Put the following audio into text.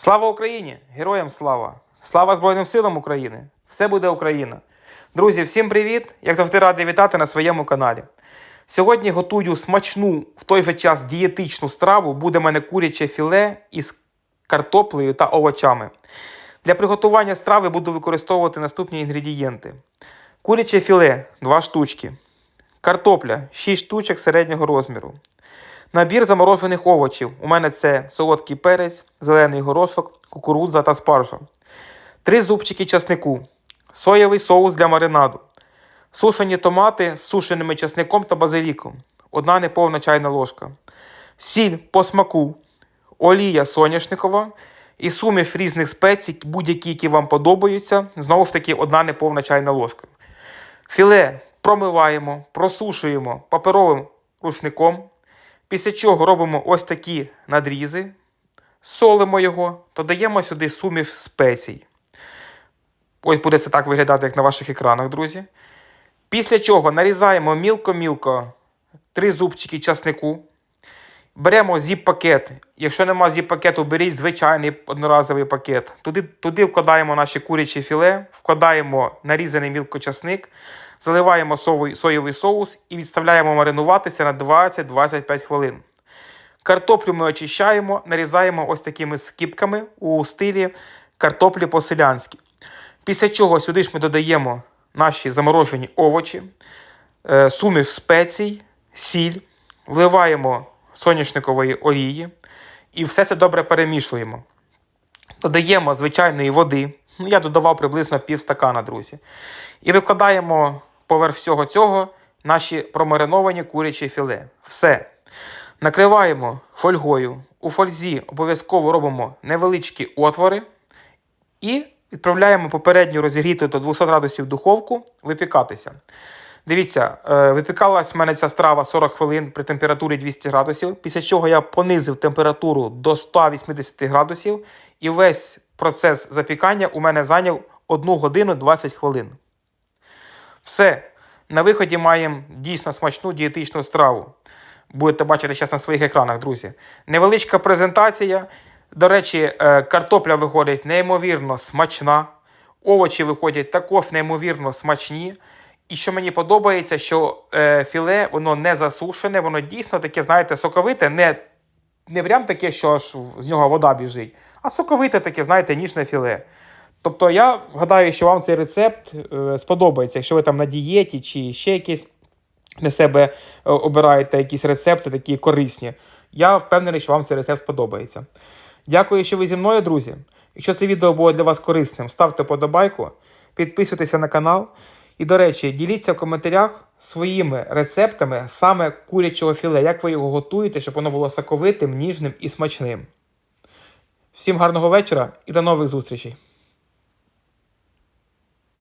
Слава Україні! Героям слава! Слава Збройним силам України! Все буде Україна! Друзі, всім привіт! Як завжди радий вітати на своєму каналі. Сьогодні готую смачну, в той же час дієтичну страву. Буде в мене куряче філе із картоплею та овочами. Для приготування страви буду використовувати наступні інгредієнти: куряче філе 2 штучки, картопля 6 штучок середнього розміру. Набір заморожених овочів. У мене це солодкий перець, зелений горошок, кукурудза та спаржа. Три зубчики часнику, соєвий соус для маринаду, сушені томати з сушеними часником та базиліком, одна неповна чайна ложка, сіль по смаку, олія соняшникова і суміш різних спецій, будь-які, які вам подобаються, знову ж таки, одна неповна чайна ложка. Філе промиваємо, просушуємо паперовим рушником. Після чого робимо ось такі надрізи, солимо його, додаємо сюди суміш спецій. Ось буде це так виглядати, як на ваших екранах, друзі. Після чого нарізаємо мілко-мілко три зубчики часнику. Беремо зіп-пакет. Якщо нема зіп-пакету, беріть звичайний одноразовий пакет. Туди, туди вкладаємо наші курячі філе, вкладаємо нарізаний мілкочасник, заливаємо совий- соєвий соус і відставляємо маринуватися на 20-25 хвилин. Картоплю ми очищаємо, нарізаємо ось такими скіпками у стилі картоплі по-селянськи. Після чого сюди ж ми додаємо наші заморожені овочі, е, суміш спецій, сіль, вливаємо соняшникової олії і все це добре перемішуємо. Додаємо звичайної води. Ну, я додавав приблизно пів стакана, друзі. І викладаємо поверх всього цього наші промариновані курячі філе. Все. Накриваємо фольгою. У фользі обов'язково робимо невеличкі отвори і відправляємо попередньо розігріту до 200 градусів духовку випікатися. Дивіться, е, випікалась в мене ця страва 40 хвилин при температурі 200 градусів, після чого я понизив температуру до 180 градусів, і весь процес запікання у мене зайняв 1 годину 20 хвилин. Все. На виході маємо дійсно смачну дієтичну страву. Будете бачити зараз на своїх екранах, друзі. Невеличка презентація. До речі, е, картопля виходить неймовірно смачна. Овочі виходять також неймовірно смачні. І що мені подобається, що е, філе воно не засушене, воно дійсно таке, знаєте, соковите, не, не прям таке, що аж з нього вода біжить, а соковите таке, знаєте, ніжне філе. Тобто я гадаю, що вам цей рецепт е, сподобається, якщо ви там на дієті чи ще якісь для себе е, обираєте якісь рецепти такі корисні. Я впевнений, що вам цей рецепт сподобається. Дякую, що ви зі мною, друзі. Якщо це відео було для вас корисним, ставте подобайку, підписуйтеся на канал. І, до речі, діліться в коментарях своїми рецептами саме курячого філе, як ви його готуєте, щоб воно було соковитим, ніжним і смачним. Всім гарного вечора і до нових зустрічей!